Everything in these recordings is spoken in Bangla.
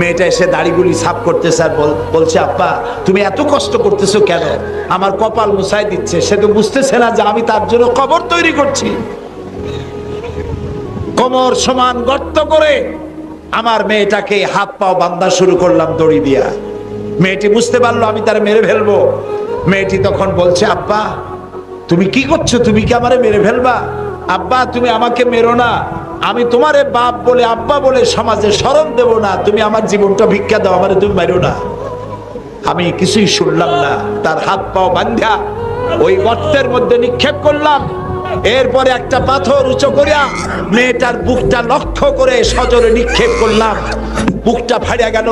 মেয়েটা এসে দাড়িগুলি সাফ করতে স্যার বলছে, আব্বা, তুমি এত কষ্ট করতেছো কেন? আমার কপাল মুছাই দিচ্ছে। সে তো বুঝতেছে না যে আমি তার জন্য কবর তৈরি করছি। কোমর সমান গর্ত করে আমার মেয়েটাকে হাত পাও বান্ধা শুরু করলাম দড়ি দিয়া। মেয়েটি বুঝতে পারল, আমি তার মেরে ফেলব। মেয়েটি তখন বলছে, আব্বা, তুমি কি করছ? তুমি কি আমারে মেরে ফেলবা? আব্বা, তুমি আমাকে মেরো না। আমি তোমারে বাপ বলে, আব্বা বলে সমাজে স্মরণ দেব না। তুমি আমার জীবনটা ভিক্ষা দাও, আমারে তুমি মেরো না। আমি কিছুই শুনলাম না। তার হাত পাও বান্ধা ওই গর্তের মধ্যে নিক্ষেপ করলাম। এরপরে একটা পাথর উঁচু করিয়া মেয়েটার বুকটা লক্ষ্য করে সজরে নিক্ষেপ করলাম। বুকটা ফাড়িয়া গেল,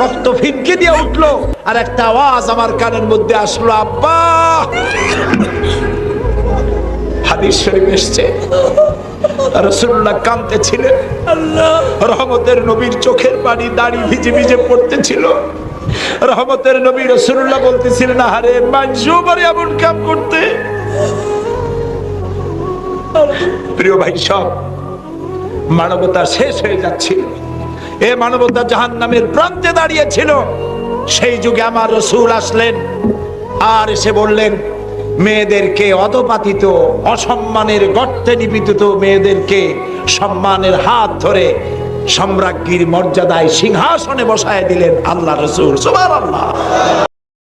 রক্ত ফিনকে দিয়ে উঠল। আর একটা আওয়াজ আমার কানের মধ্যে আসলো, আব্বা! হাদিস শরীফ এসছে। রসুল্লাহ রহমতের নবীর চোখের পানি দাড়ি ভিজে ভিজে পড়তেছিল। রহমতের নবী রসুল্লাহ বলতেছিলেন আরে মানসু পারে এমন কাম করতে? প্রিয় ভাই সব মানবতা শেষ হয়ে যাচ্ছিল। এ মানবতা জাহান নামের প্রান্তে দাঁড়িয়েছিল। সেই যুগে আমার রসুল আসলেন। আর এসে বললেন মেয়েদেরকে অধপাতিত, অসম্মানের গর্তে নিপিত মেয়েদেরকে সম্মানের হাত ধরে সম্রাজ্ঞীর মর্যাদায় সিংহাসনে বসায় দিলেন আল্লাহ রসুল। সুবহানাল্লাহ।